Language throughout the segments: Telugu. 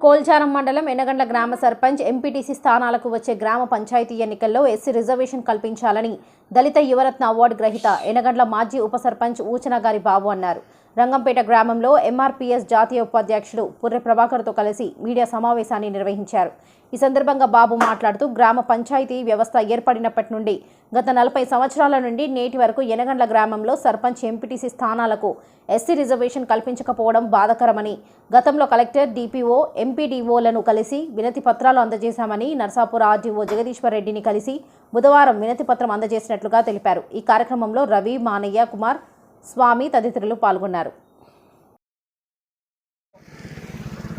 కోల్చారం మండలం ఎనగండ్ల గ్రామ సర్పంచ్ ఎంపీటీసీ స్థానాలకు వచ్చే గ్రామ పంచాయతీ ఎన్నికల్లో ఎస్సీ రిజర్వేషన్ కల్పించాలని దళిత యువరత్న అవార్డు గ్రహీత ఎనగండ్ల మాజీ ఉప సర్పంచ్ ఊచనగారి బాబు అన్నారు. రంగంపేట గ్రామంలో ఎంఆర్పీఎస్ జాతీయ ఉపాధ్యక్షుడు పుర్రె ప్రభాకర్తో కలిసి మీడియా సమావేశాన్ని నిర్వహించారు. ఈ సందర్భంగా బాబు మాట్లాడుతూ గ్రామ పంచాయతీ వ్యవస్థ ఏర్పడినప్పటి నుండి గత నలభై సంవత్సరాల నుండి నేటి వరకు ఎనగండ్ల గ్రామంలో సర్పంచ్ ఎంపీటీసీ స్థానాలకు ఎస్సీ రిజర్వేషన్ కల్పించకపోవడం బాధకరమని గతంలో కలెక్టర్ డిపిఓ ఎంపీడీఓలను కలిసి వినతి పత్రాలు అందజేశామని నర్సాపూర్ ఆర్డీఓ జగదీశ్వర్ రెడ్డిని కలిసి బుధవారం వినతి పత్రం అందజేసినట్లుగా తెలిపారు. ఈ కార్యక్రమంలో రవి మానయ్య కుమార్ స్వామి తదితరులు పాల్గొన్నారు.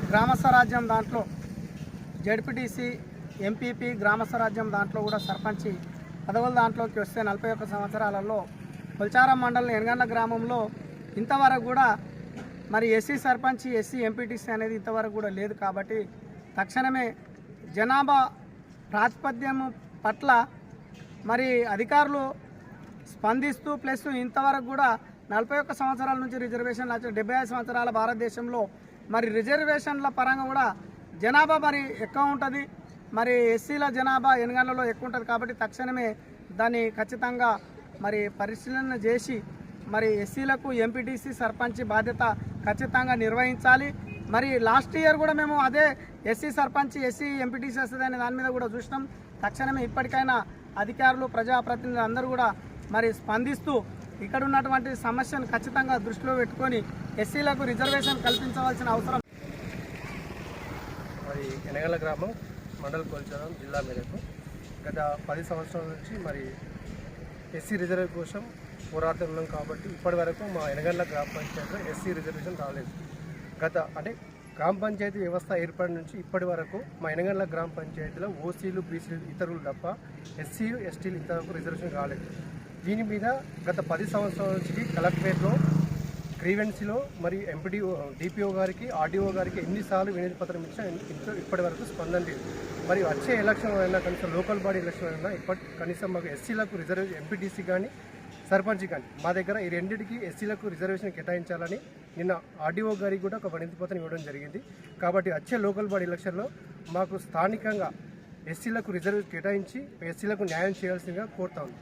గ్రామ స్వరాజ్యం దాంట్లో జడ్పీటీసీ ఎంపీపీ గ్రామ స్వరాజ్యం దాంట్లో కూడా సర్పంచి పదవుల దాంట్లోకి వస్తే నలభై ఒక్క సంవత్సరాలలో కొల్చారం మండలం ఎనగండ్ల గ్రామంలో ఇంతవరకు కూడా మరి ఎస్సీ సర్పంచ్ ఎస్సీ ఎంపీటీసీ అనేది ఇంతవరకు కూడా లేదు కాబట్టి తక్షణమే జనాభా ప్రాతిపద్యం పట్ల మరి అధికారులు స్పందిస్తూ ప్లస్ ఇంతవరకు కూడా నలభై ఒక్క సంవత్సరాల నుంచి రిజర్వేషన్లు వచ్చాయి. డెబ్బై ఐదు సంవత్సరాల భారతదేశంలో మరి రిజర్వేషన్ల పరంగా కూడా జనాభా మరి ఎక్కువ ఉంటుంది. మరి ఎస్సీల జనాభా ఎనగండ్లలో ఎక్కువ ఉంటుంది కాబట్టి తక్షణమే దాన్ని ఖచ్చితంగా మరి పరిశీలన చేసి మరి ఎస్సీలకు ఎంపీటీసీ సర్పంచ్ బాధ్యత ఖచ్చితంగా నిర్వహించాలి. మరి లాస్ట్ ఇయర్ కూడా మేము అదే ఎస్సీ సర్పంచ్ ఎస్సీ ఎంపీటీసీ వస్తుంది అనే దాని మీద కూడా చూసినాం. తక్షణమే ఇప్పటికైనా అధికారులు ప్రజాప్రతినిధులు అందరూ కూడా మరి స్పందిస్తూ ఇక్కడ ఉన్నటువంటి సమస్యను ఖచ్చితంగా దృష్టిలో పెట్టుకొని ఎస్సీలకు రిజర్వేషన్ కల్పించవలసిన అవసరం. మరి ఎనగల గ్రామం మండల కోల్చారం జిల్లా మేరకు గత పది సంవత్సరాల నుంచి మరి ఎస్సీ రిజర్వ్ కోసం పోరాడుతున్నాం కాబట్టి ఇప్పటి వరకు మా ఎనగల్ల గ్రామ పంచాయతీలో ఎస్సీ రిజర్వేషన్ రాలేదు. గత అంటే గ్రామ పంచాయతీ వ్యవస్థ ఏర్పడి నుంచి ఇప్పటి వరకు మా ఎనగల్ల గ్రామ పంచాయతీలో ఓసీలు బీసీలు ఇతరులు తప్ప ఎస్సీలు ఎస్టీలు ఇంతవరకు రిజర్వేషన్ రాలేదు. దీని మీద గత పది సంవత్సరాల నుంచి కలెక్టరేట్లో గ్రీవెన్సీలో మరియు ఎంపీడీ డిపిఓ గారికి ఆర్డీఓ గారికి ఎన్నిసార్లు వినతి పత్రం ఇచ్చినా ఇంత ఇప్పటి వరకు స్పందన లేదు. మరి వచ్చే ఎలక్షన్ అయినా కనీసం లోకల్ బాడీ ఎలక్షన్ అయినా ఇప్పటి కనీసం మాకు ఎస్సీలకు రిజర్వేషన్ ఎంపీటీసీ కానీ సర్పంచ్ కానీ మా దగ్గర ఈ రెండింటికి ఎస్సీలకు రిజర్వేషన్ కేటాయించాలని నిన్న ఆర్డీఓ గారికి కూడా ఒక వినతి పత్రం ఇవ్వడం జరిగింది. కాబట్టి వచ్చే లోకల్ బాడీ ఎలక్షన్లో మాకు స్థానికంగా ఎస్సీలకు రిజర్వ్ కేటాయించి ఎస్సీలకు న్యాయం చేయాల్సిందిగా కోరుతా ఉంది